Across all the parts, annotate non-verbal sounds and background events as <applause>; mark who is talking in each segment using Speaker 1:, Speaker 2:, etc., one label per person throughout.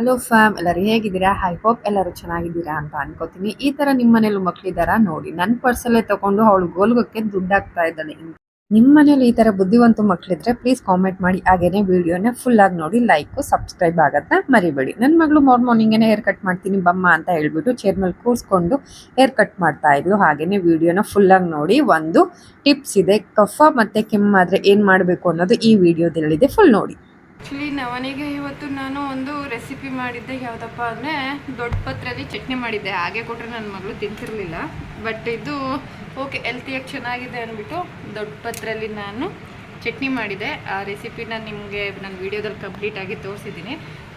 Speaker 1: Hello fam ಎಲ್ಲರೂ ಹೇಗಿದ್ದೀರಾ? I hope ಎಲ್ಲರೂ ಚೆನ್ನಾಗಿದ್ದೀರಾ ಅಂತ ಅನ್ಕೋತೀನಿ. ಈ ತರ ನಿಮ್ಮ ಮನೇಲಿ ಮಕ್ಳಿದಾರ ನೋಡಿ ನನ್ನ ಪರ್ಸಲ್ಲೇ ತಗೊಂಡು ಅವಳು ಗೋಲ್ಗಕ್ಕೆ ದುಡ್ಡು ಹಾಕ್ತಾ ಇದ್ದಾಳೆ ನಿಮ್ಮ ಮನೇಲಿ ಈ ತರ ಬುದ್ಧಿವಂತ ಮಕ್ಕಳಿದ್ರೆ ಪ್ಲೀಸ್ ಕಾಮೆಂಟ್ ಮಾಡಿ. ಹಾಗೇನೆ ವಿಡಿಯೋನ ಫುಲ್ ಆಗಿ ನೋಡಿ ಲೈಕ್ ಸಬ್ಸ್ಕ್ರೈಬ್ ಆಗೋದನ್ನ ಮರಿಬೇಡಿ. ನನ್ನ ಮಗಳು ಮೋರ್ ಮಾರ್ನಿಂಗೇನೆ ಹೇರ್ ಕಟ್ ಮಾಡ್ತೀನಿ, ಬಮ್ಮ ಅಂತ ಹೇಳ್ಬಿಟ್ಟು ಚೇರ್ ಮೇಲೆ ಕೂರಿಸ್ಕೊಂಡು ಹೇರ್ ಕಟ್ ಮಾಡ್ತಾ ಇದ್ಲು ಹಾಗೇನೆ ವಿಡಿಯೋನ ಫುಲ್ ಆಗಿ ನೋಡಿ, ಒಂದು ಟಿಪ್ಸ್ ಇದೆ. ಕಫ ಮತ್ತೆ ಕೆಮ್ಮಾದ್ರೆ ಏನ್ ಮಾಡಬೇಕು ಅನ್ನೋದು ಈ ವಿಡಿಯೋದಲ್ಲಿದೆ ಫುಲ್ ನೋಡಿ.
Speaker 2: ಆ್ಯಕ್ಚುಲಿ ನವನಿಗೆ ಇವತ್ತು ನಾನು ಒಂದು ರೆಸಿಪಿ ಮಾಡಿದ್ದೆ. ಯಾವುದಪ್ಪ ಅಂದರೆ ದೊಡ್ಡ ಪತ್ರೆಯಲ್ಲಿ ಚಟ್ನಿ ಮಾಡಿದ್ದೆ. ಹಾಗೆ ಕೊಟ್ಟರೆ ನನ್ನ ಮಗಳು ತಿಂತಿರಲಿಲ್ಲ. ಬಟ್ ಇದು ಓಕೆ ಹೆಲ್ತಿಯಾಗಿ ಚೆನ್ನಾಗಿದೆ ಅಂದ್ಬಿಟ್ಟು ದೊಡ್ಡ ಪತ್ರೆಯಲ್ಲಿ ನಾನು ಚಟ್ನಿ ಮಾಡಿದೆ. ಆ ರೆಸಿಪಿನ ನಿಮಗೆ ನನ್ನ ವೀಡಿಯೋದಲ್ಲಿ ಕಂಪ್ಲೀಟಾಗಿ ತೋರಿಸಿದ್ದೀನಿ.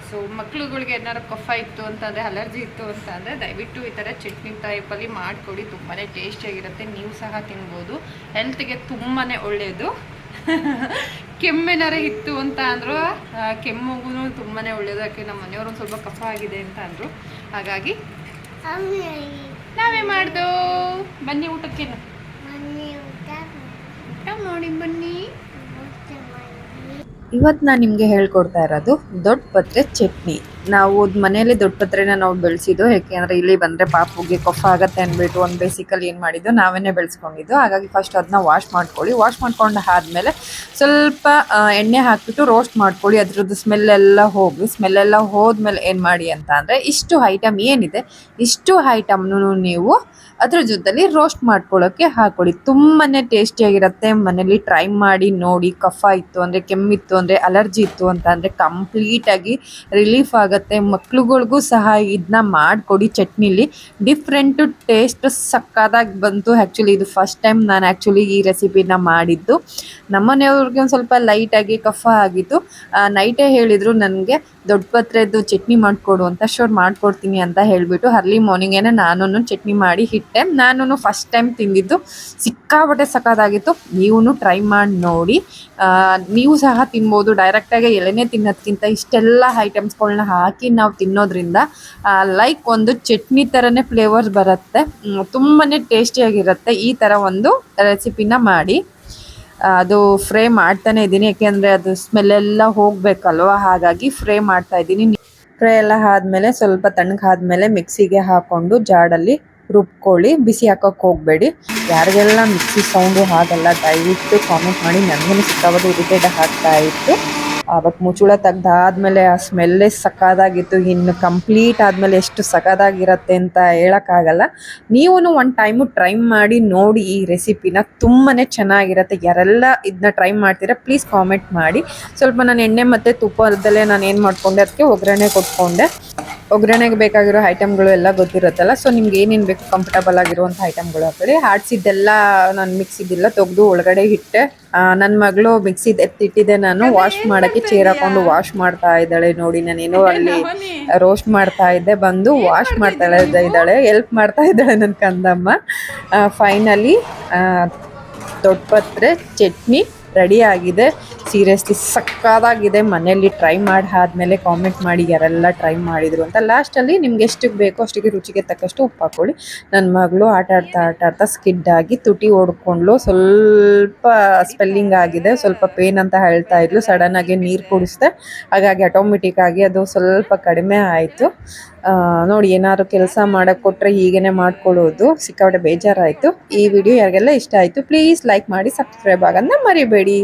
Speaker 2: ಸೊ ಮಕ್ಳುಗಳಿಗೆ ಏನಾರು ಕಫ ಇತ್ತು ಅಂತಂದರೆ, ಅಲರ್ಜಿ ಇತ್ತು ಅಂತ ಅಂದರೆ ದಯವಿಟ್ಟು ಈ ಥರ ಚಟ್ನಿ ಟೈಪಲ್ಲಿ ಮಾಡಿಕೊಡಿ. ತುಂಬಾ ಟೇಸ್ಟಿಯಾಗಿರುತ್ತೆ ನೀವು ಸಹ ತಿನ್ಬೋದು. ಹೆಲ್ತ್ಗೆ ತುಂಬಾ ಒಳ್ಳೆಯದು <laughs> ಕೆಮ್ಮೆನಾರ ಇತ್ತು ಅಂತ ಅಂದರು. ಕೆಮ್ಮುಗೂ ತುಂಬಾ ಒಳ್ಳೇದು. ಯಾಕೆ ನಮ್ಮ ಮನೆಯವರು ಒಂದು ಸ್ವಲ್ಪ ಕಫ ಆಗಿದೆ ಅಂತ ಅಂದರು. ಹಾಗಾಗಿ ನಾವೇ ಮಾಡ್ದು. ಬನ್ನಿ ಊಟಕ್ಕೆ. ನೋಡಿ ಮಾಡಿ. ಬನ್ನಿ.
Speaker 1: ಇವತ್ತು ನಾನು ನಿಮಗೆ ಹೇಳ್ಕೊಡ್ತಾ ಇರೋದು ದೊಡ್ಡ ಪತ್ರೆ ಚಟ್ನಿ. ನಾವು ಮನೆಯಲ್ಲಿ ದೊಡ್ಡ ಪತ್ರೆನ ನಾವು ಬೆಳೆಸಿದ್ದು, ಯಾಕೆಂದ್ರೆ ಇಲ್ಲಿ ಬಂದರೆ ಪಾಪುಗೆ ಕಫ ಆಗತ್ತೆ ಅಂದ್ಬಿಟ್ಟು ಒಂದು ಬೇಸಿಕಲ್ಲಿ ಏನು ಮಾಡಿದ್ದು, ನಾವೇನೆ ಬೆಳೆಸ್ಕೊಂಡಿದ್ದು. ಹಾಗಾಗಿ ಫಸ್ಟ್ ಅದನ್ನ ವಾಶ್ ಮಾಡ್ಕೊಳ್ಳಿ. ವಾಶ್ ಮಾಡ್ಕೊಂಡು ಆದಮೇಲೆ ಸ್ವಲ್ಪ ಎಣ್ಣೆ ಹಾಕಿಬಿಟ್ಟು ರೋಸ್ಟ್ ಮಾಡ್ಕೊಳ್ಳಿ. ಅದ್ರದ್ದು ಸ್ಮೆಲ್ ಎಲ್ಲ ಹೋಗಿ ಸ್ಮೆಲ್ ಎಲ್ಲ ಹೋದ್ಮೇಲೆ ಏನು ಮಾಡಿ ಅಂತ ಅಂದರೆ ಇಷ್ಟು ಐಟಮ್ ಏನಿದೆ, ಇಷ್ಟು ಐಟಮ್ನು ನೀವು ಅದ್ರ ಜೊತೆಲಿ ರೋಸ್ಟ್ ಮಾಡ್ಕೊಳ್ಳೋಕ್ಕೆ ಹಾಕೊಳ್ಳಿ. ತುಂಬಾನೇ ಟೇಸ್ಟಿಯಾಗಿರುತ್ತೆ ಮನೇಲಿ ಟ್ರೈ ಮಾಡಿ ನೋಡಿ, ಕಫ ಇತ್ತು ಅಂದರೆ ಕೆಮ್ಮಿತ್ತು ಅಂದರೆ ಅಲರ್ಜಿ ಇತ್ತು ಅಂತ ಅಂದರೆ ಕಂಪ್ಲೀಟಾಗಿ ರಿಲೀಫ್ ಆಗುತ್ತೆ. ಮಕ್ಳುಗಳಿಗೂ ಸಹ ಇದನ್ನ ಮಾಡಿಕೊಡಿ ಚಟ್ನಿಲಿ. ಡಿಫ್ರೆಂಟು ಟೇಸ್ಟ್ ಸಕ್ಕದಾಗಿ ಬಂತು. ಆ್ಯಕ್ಚುಲಿ ಇದು ಫಸ್ಟ್ ಟೈಮ್ ನಾನು ಆ್ಯಕ್ಚುಲಿ ಈ ರೆಸಿಪಿನ ಮಾಡಿದ್ದು. ನಮ್ಮನೆಯವ್ರಿಗೆ ಒಂದು ಸ್ವಲ್ಪ ಲೈಟಾಗಿ ಕಫ ಆಗಿತ್ತು. ನೈಟೇ ಹೇಳಿದರು ನನಗೆ, ದೊಡ್ಡ ಪತ್ರೆದ್ದು ಚಟ್ನಿ ಮಾಡಿಕೊಡು ಅಂತ. ಶೋರ್ ಮಾಡ್ಕೊಡ್ತೀನಿ ಅಂತ ಹೇಳಿಬಿಟ್ಟು ಅರ್ಲಿ ಮಾರ್ನಿಂಗೇನೆ ನಾನು ಚಟ್ನಿ ಮಾಡಿ ಹಿಟ್ಟೆ. ನಾನು ಫಸ್ಟ್ ಟೈಮ್ ತಿಂದಿದ್ದು. ಸಿಕ್ಕಾಪಟ್ಟೆ ಸಕ್ಕದಾಗಿತ್ತು. ನೀವು ಟ್ರೈ ಮಾಡಿ ನೋಡಿ. ನೀವು ಸಹ ತಿನ್ಬೋದು. ಡೈರೆಕ್ಟಾಗಿ ಎಲೆನೇ ತಿನ್ನೋದ್ಕಿಂತ ಇಷ್ಟೆಲ್ಲ ಐಟಮ್ಸ್ಗಳನ್ನ ಹಾಕಿ ನಾವು ತಿನ್ನೋದ್ರಿಂದ ಲೈಕ್ ಒಂದು ಚಟ್ನಿ ಥರನೇ ಫ್ಲೇವರ್ಸ್ ಬರುತ್ತೆ. ತುಂಬಾ ಟೇಸ್ಟಿಯಾಗಿರುತ್ತೆ ಈ ಥರ ಒಂದು ರೆಸಿಪಿನ ಮಾಡಿ. ಅದು ಫ್ರೈ ಮಾಡ್ತಾನೆ ಇದ್ದೀನಿ, ಯಾಕೆಂದರೆ ಅದು ಸ್ಮೆಲ್ಲೆಲ್ಲ ಹೋಗಬೇಕಲ್ವ, ಹಾಗಾಗಿ ಫ್ರೈ ಮಾಡ್ತಾ ಇದ್ದೀನಿ. ಫ್ರೈ ಎಲ್ಲ ಆದಮೇಲೆ ಸ್ವಲ್ಪ ತಣ್ಣಗಾದ್ಮೇಲೆ ಮಿಕ್ಸಿಗೆ ಹಾಕ್ಕೊಂಡು ಜಾಡಲ್ಲಿ ರುಬ್ಕೊಳ್ಳಿ, ಬಿಸಿ ಹಾಕೋಕ್ಕೆ ಹೋಗಬೇಡಿ. ಯಾರಿಗೆಲ್ಲ ಮಿಕ್ಸಿ ಸೌಂಡು ಹಾಗಲ್ಲ ದಯವಿಟ್ಟು ಕಾಮೆಂಟ್ ಮಾಡಿ ನನಗೂ ಸಿಕ್ಕಾಗೋದು ಇರಿಟೇಟ್ ಆಗ್ತಾ ಇತ್ತು. ಆವತ್ತು ಮುಚ್ಚುಳ ತೆಗ್ದಾದ್ಮೇಲೆ ಆ ಸ್ಮೆಲ್ಲೇ ಸಕ್ಕದಾಗಿತ್ತು ಇನ್ನು ಕಂಪ್ಲೀಟ್ ಆದಮೇಲೆ ಎಷ್ಟು ಸಕ್ಕದಾಗಿರತ್ತೆ ಅಂತ ಹೇಳೋಕ್ಕಾಗಲ್ಲ. ನೀವು ಒಂದು ಟೈಮು ಟ್ರೈ ಮಾಡಿ ನೋಡಿ ಈ ರೆಸಿಪಿನ ತುಂಬಾ ಚೆನ್ನಾಗಿರುತ್ತೆ. ಯಾರೆಲ್ಲ ಇದನ್ನ ಟ್ರೈ ಮಾಡ್ತೀರಾ ಪ್ಲೀಸ್ ಕಾಮೆಂಟ್ ಮಾಡಿ. ಸ್ವಲ್ಪ ನಾನು ಎಣ್ಣೆ ಮತ್ತು ತುಪ್ಪದಲ್ಲೇ ನಾನು ಏನು ಮಾಡ್ಕೊಂಡೆ ಅದಕ್ಕೆ ಒಗ್ಗರಣೆ ಕೊಟ್ಕೊಂಡೆ. ಒಗ್ಗರಣೆಗೆ ಬೇಕಾಗಿರೋ ಐಟಮ್ಗಳು ಎಲ್ಲ ಗೊತ್ತಿರುತ್ತಲ್ಲ ಸೊ ನಿಮ್ಗೆ ಏನೇನು ಬೇಕು ಕಂಫರ್ಟಬಲ್ ಆಗಿರುವಂಥ ಐಟಮ್ಗಳು ಹಾಕೊಳ್ಳಿ ಆಡ್ಸಿದ್ದೆಲ್ಲ ನಾನು ಮಿಕ್ಸಿದ್ದೆಲ್ಲ ತೆಗೆದು ಒಳಗಡೆ ಇಟ್ಟೆ. ನನ್ನ ಮಗಳು ಮಿಕ್ಸಿದ್ ಎತ್ತಿಟ್ಟಿದ್ದೆ ನಾನು ವಾಶ್ ಮಾಡೋಕ್ಕೆ ಚೇರ್ ಹಾಕೊಂಡು ವಾಶ್ ಮಾಡ್ತಾ ಇದ್ದಾಳೆ ನೋಡಿ ನಾನೇನೋ ಅಲ್ಲಿ ರೋಸ್ಟ್ ಮಾಡ್ತಾ ಇದ್ದೆ ಬಂದು ವಾಶ್ ಮಾಡ್ತಾ ಇದ್ದಾಳೆ ಎಲ್ಪ್ ಮಾಡ್ತಾ ಇದ್ದಾಳೆ ನನ್ನ ಕಂದಮ್ಮ. ಫೈನಲಿ ದೊಡ್ಡ ಪತ್ರೆ ಚಟ್ನಿ. ರೆಡಿ ಆಗಿದೆ ಸೀರಿಯಸ್ಲಿ ಸಕ್ಕದಾಗಿದೆ ಮನೆಯಲ್ಲಿ ಟ್ರೈ ಮಾಡಿ, ಆದಮೇಲೆ ಕಾಮೆಂಟ್ ಮಾಡಿ, ಯಾರೆಲ್ಲ ಟ್ರೈ ಮಾಡಿದರು ಅಂತ. ಲಾಸ್ಟಲ್ಲಿ ನಿಮ್ಗೆ ಎಷ್ಟಕ್ಕೆ ಬೇಕೋ ಅಷ್ಟಿಗೆ ರುಚಿಗೆ ತಕ್ಕಷ್ಟು ಉಪ್ಪು ಹಾಕೊಳ್ಳಿ. ನನ್ನ ಮಗಳು ಆಟ ಆಡ್ತಾ ಆಟ ಆಡ್ತಾ ಸ್ಕಿಡ್ ತುಟಿ ಓಡ್ಕೊಂಡ್ಲು ಸ್ವಲ್ಪ ಸ್ಪೆಲ್ಲಿಂಗ್ ಆಗಿದೆ. ಸ್ವಲ್ಪ ಪೇನ್ ಅಂತ ಹೇಳ್ತಾ ಇದ್ಲು. ಸಡನ್ನಾಗಿ ನೀರು ಕುಡಿಸ್ದೆ. ಹಾಗಾಗಿ ಆಟೋಮೆಟಿಕ್ ಆಗಿ ಅದು ಸ್ವಲ್ಪ ಕಡಿಮೆ ಆಯಿತು. ನೋಡಿ ಏನಾದ್ರು ಕೆಲಸ ಮಾಡಕ್ ಕೊಟ್ರೆ ಹೀಗೇನೆ ಮಾಡ್ಕೊಳ್ಳೋದು. ಸಿಕ್ಕಾಪಟ್ಟೆ ಬೇಜಾರಾಯಿತು. ಈ ವಿಡಿಯೋ ಯಾರಿಗೆಲ್ಲ ಇಷ್ಟ ಆಯಿತು ಪ್ಲೀಸ್ ಲೈಕ್ ಮಾಡಿ ಸಬ್ಸ್ಕ್ರೈಬ್ ಆಗೋದನ್ನ ಮರಿಬೇಡಿ.